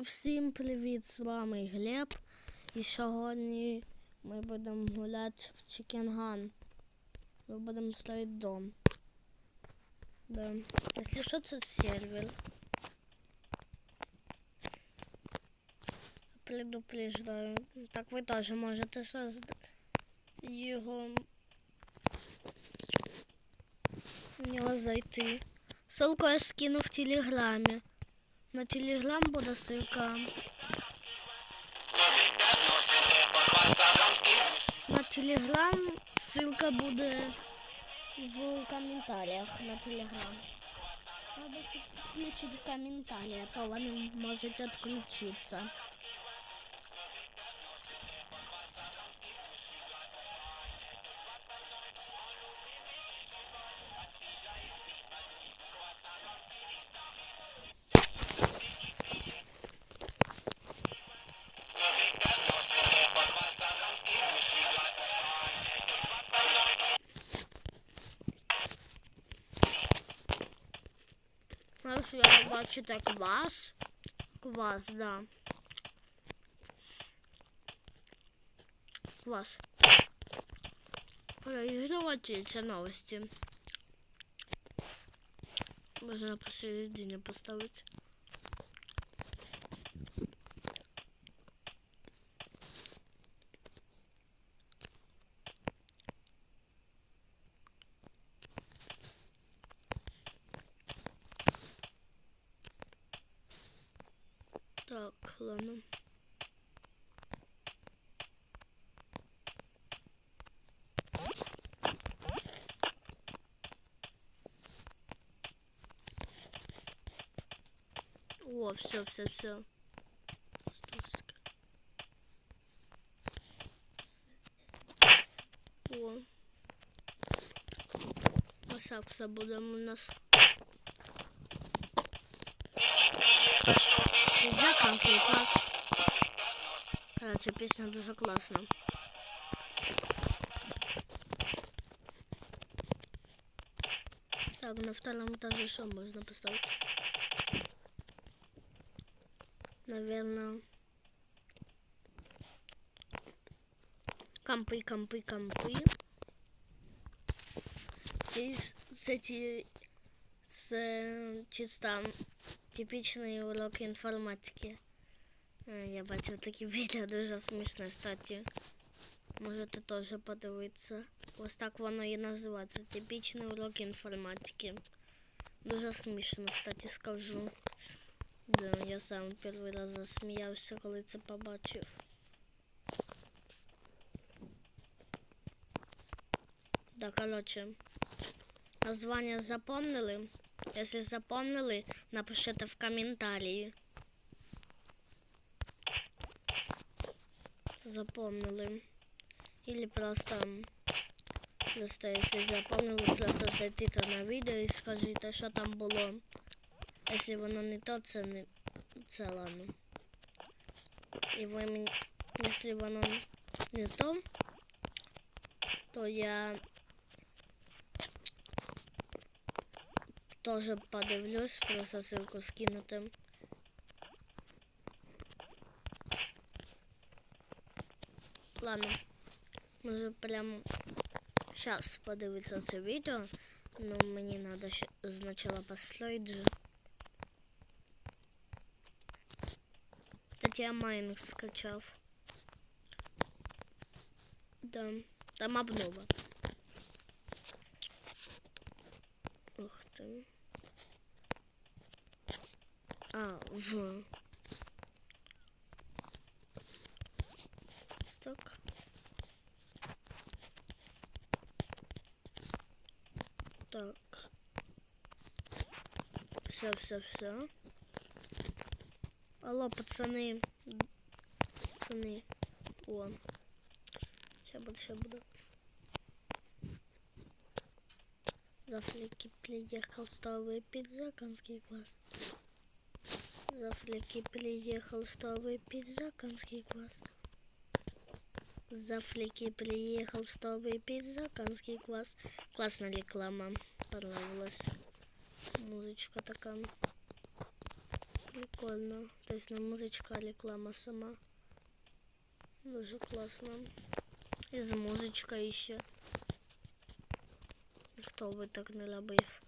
Всім привіт! З вами Глеб. І сьогодні ми будемо гуляти в Чікенган. Ми будемо строїти дом. Да. Якщо що, це сервер. Предупреждаю. Так ви теж можете создати його. В нього зайти. Ссылку я скину в телеграмі. На телеграм буде ссылка. На телеграм ссылка буде в коментарях на телеграм. Надо включить комментарии, а то вони можуть отключиться. Я бачите квас. Квас, да. Квас. Проигрывать эти новости. Можно посередине поставить. Так, ладно. О, все, все, все. О. Ось так все буде у нас. Заканчивай класс. Короче, песня дуже класна. Так, на втором этаже что можно поставить? Наверное... Компы, компы, компы. Здесь, кстати, це чисто типічний урок інформатики. Е, Я бачив такі відео дуже смішне, кстати. Можете теж подивитися. Ось так воно і називається. Типічний урок інформатики. Дуже смішно, кстати, скажу. Да, я сам перший раз засміявся, коли це побачив. Да, короче, название запомнили? Если запомнили, напишите в комментарии. Запомнили. Или просто, просто если запомнили, просто зайдите на видео и скажите, что там было. Если воно не то, це не це ладно. І ви мені, якщо не то, то я тоже подивлюсь, просто ссылку скинути. Ладно, може прям сейчас подивитися це відео, но мені надо ще спочатку построить же. Кстати, я майнинг скачав. Да, там обнова. А, в. Так. Так. Все, все, все. Алло, пацаны. Пацаны. О. Сейчас буду, сейчас буду. Зафлики приехал, что выпить закамский квас. Зафлики приехал, что выпить закамский квас. Зафлики приехал, что выпить закамский квас. Классная реклама. Понравилась. Музычка такая. Прикольно. Тобто не музичка, а реклама сама. Дуже класно. І з музичкою ще. Хто би так не робив,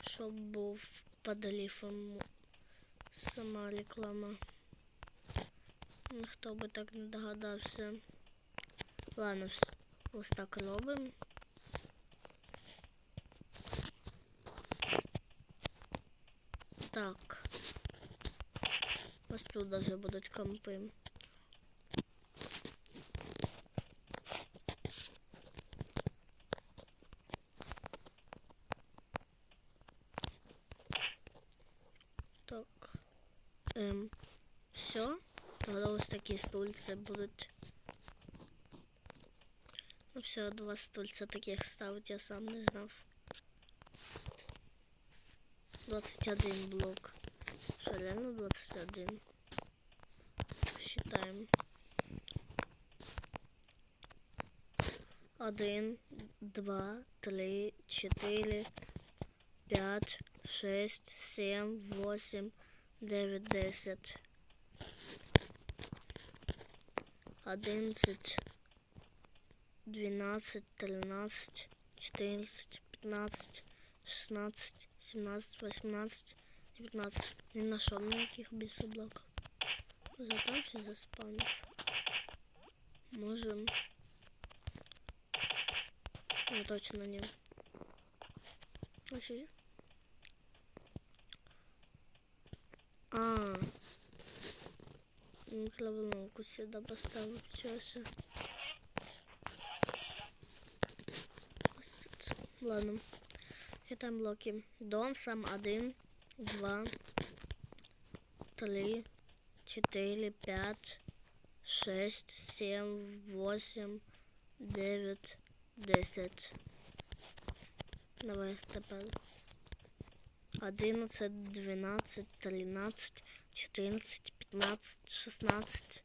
щоб був під ліфом сама реклама. Хто би так не догадався. Ладно, ось так робимо. Так. Ось тут даже будуть компи. Все. Тогда ось такі стульці будуть. Ну все, два стульця таких ставить, я сам не знав. 21 блок. Что, реально 21? Считаем. Один, два, три, четыре, пять, шесть, семь, восемь, девять, десять. Одиннадцать, двенадцать, тринадцать, четырнадцать, пятнадцать, шестнадцать, семнадцать, восемнадцать, девятнадцать. Не нашел никаких більше блоків. Зато все заспавнив. Можем. Ну, точно не. Вообще. А. Микроволновку сюда поставил. Часа. Ладно. Считаем блоки. Дом сам один, два, три, четыре, пять, шесть, семь, восемь, девять, десять. Давай тепер. Одиннадцать, двенадцать, тринадцать, четырнадцать, пятнадцать, шестнадцать,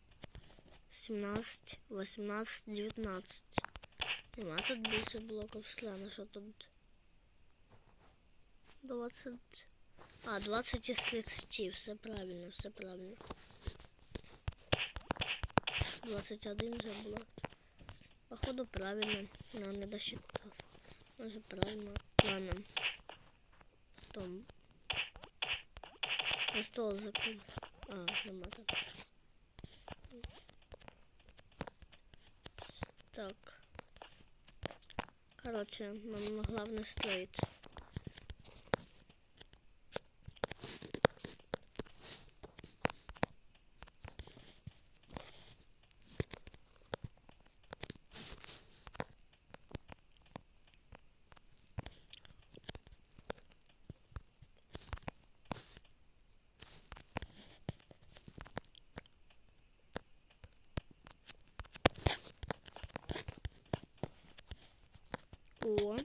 семнадцать, восемнадцать, девятнадцать. Нема тут більше блоків слана, що тут 20. А, 20 із 30, все правильно, все правильно. 21 вже було. Походу правильно, но не досчитав. Може правильно. Ладно. Том. на стол закрыл. А, нема там. Так. Короче, нам главное строить. О.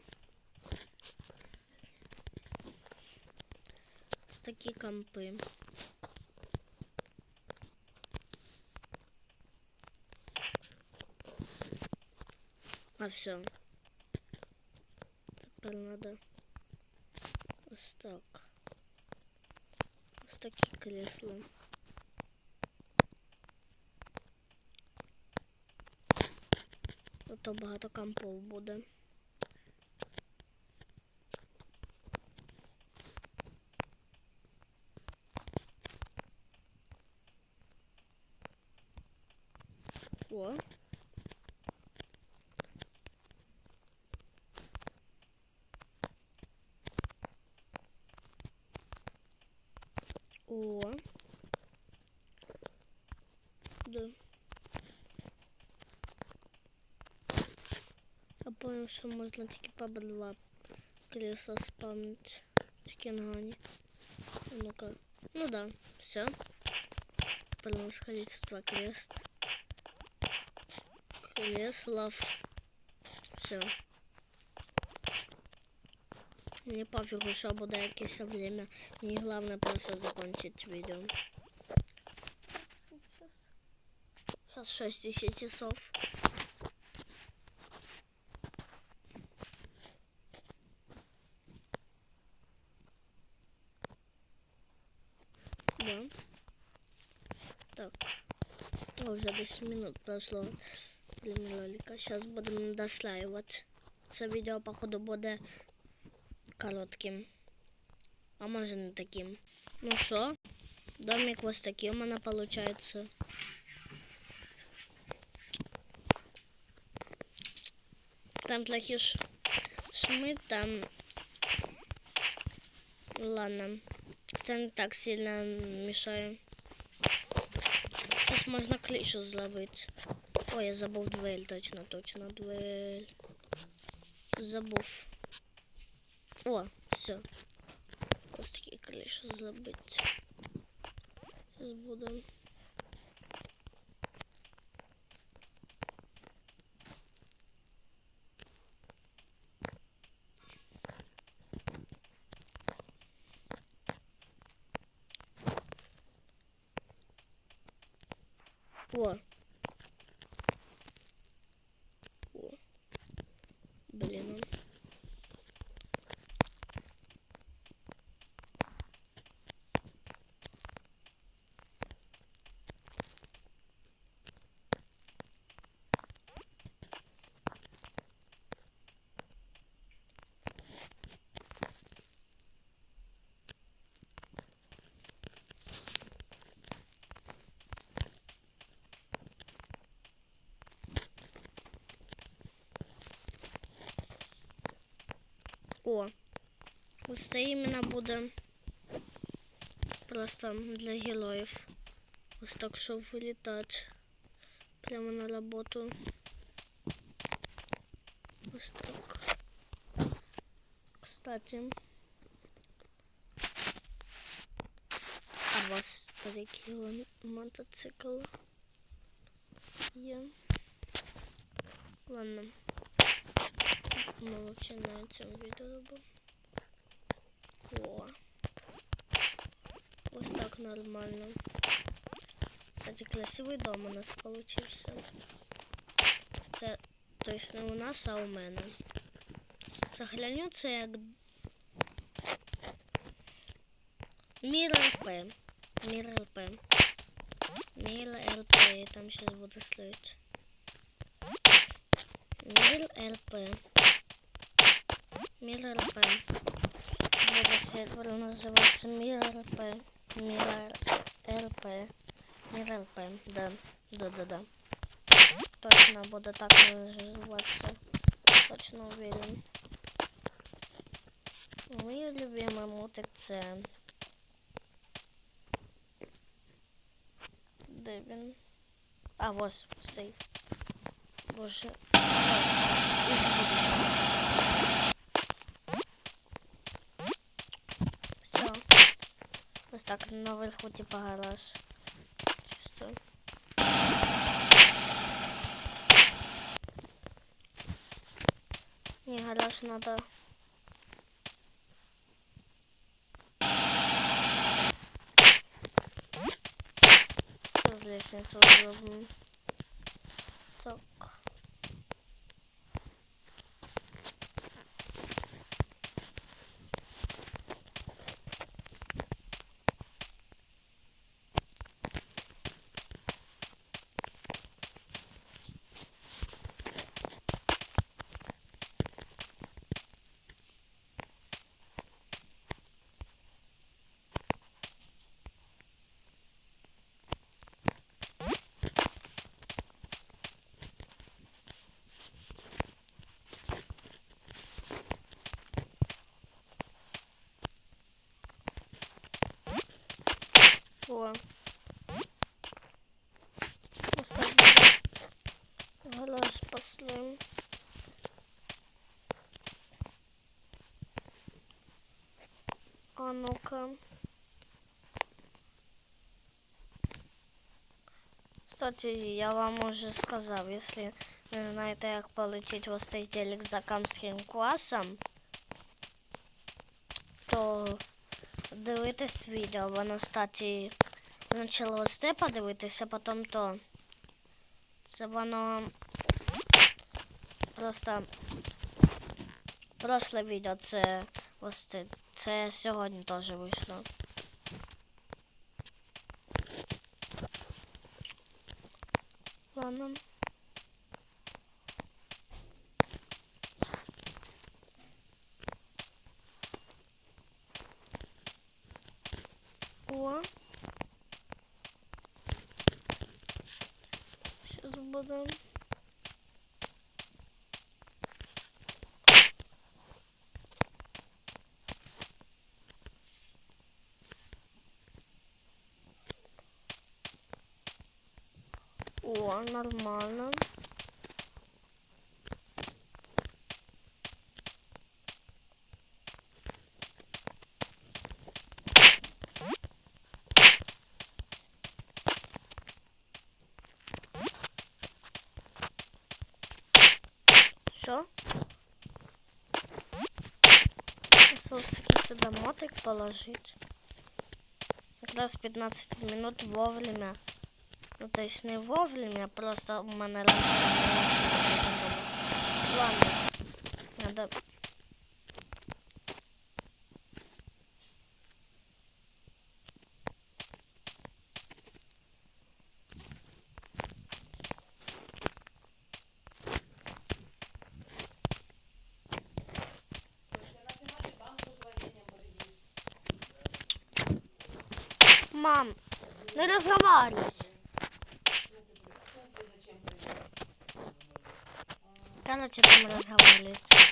Ось такі компи. А все. Тепер надо ось так. Ось такі кресла. Ото багато компов буде. О. О. Да. Я понял, что можно тільки по два кресла спамнить в Чикенгані. Ну-ка. Ну да, все. Теперь у нас количество крест. Креслов. Все. Мне пофигу, що буде якесь время. Мені головне просто закончить відео. Сейчас 6 еще часов. Да. Так. Уже 10 минут прошло для ролика. Сейчас будемо дослаювати. Це відео, походу, буде коротким. А може не таким. Ну що, домик ось такий у мене виходить. Там трохи ш... шми, там... Ладно. Це не так сильно мішає. Зараз можна клішу зробити. Ой, я забув двері, точно, точно, двері. Забув. О, все. Ось такий кліш зробити. Зараз будемо. О. О. О. Ось це іменно буде просто для героїв. Ось так, щоб вилітати прямо на роботу. Ось так. Кстати. А у вас такий вон мотоцикл є. Ладно. Мы вообще на этом видео робимо. О. Вот так нормально. Кстати, красивый дом у нас получился. Це, то есть не у нас, а у мене. Загляню це як Мір ЛП. Мір ЛП. Мір ЛП. Там сейчас буду стоять. Мир ЛП. Мир ЛП. Буде сервер називається Мир ЛП. Мир ЛП. Мир ЛП. Да. Да, да, да. Точно буде так називатися. Точно уверен. Мій любимый мультик це. Де він? А, ось, сейф. Боже. Ось. Із будущего. Так наверху типа гараж. Чисто. Не, гараж надо. Тут лестницу зробимо. Так. О. Ось так буде. Гараж спасли. А ну-ка. Кстати, я вам уже сказал, если ви знаєте, як получить ось цей телек за камським класом, то дивитесь відео. Воно, кстати, почало ось це подивитися, потім то. Це воно просто прошле відео це ось це. Це сьогодні теж вийшло. нормально. О. Сейчас будем. О, нормально. Все. Осталось сюда мотик положить. Как раз 15 минут вовремя. Ну, то есть не вовремя, просто у мене раніше. Ладно. Надо... Мам, не разговаривай. Короче, там разговаривает.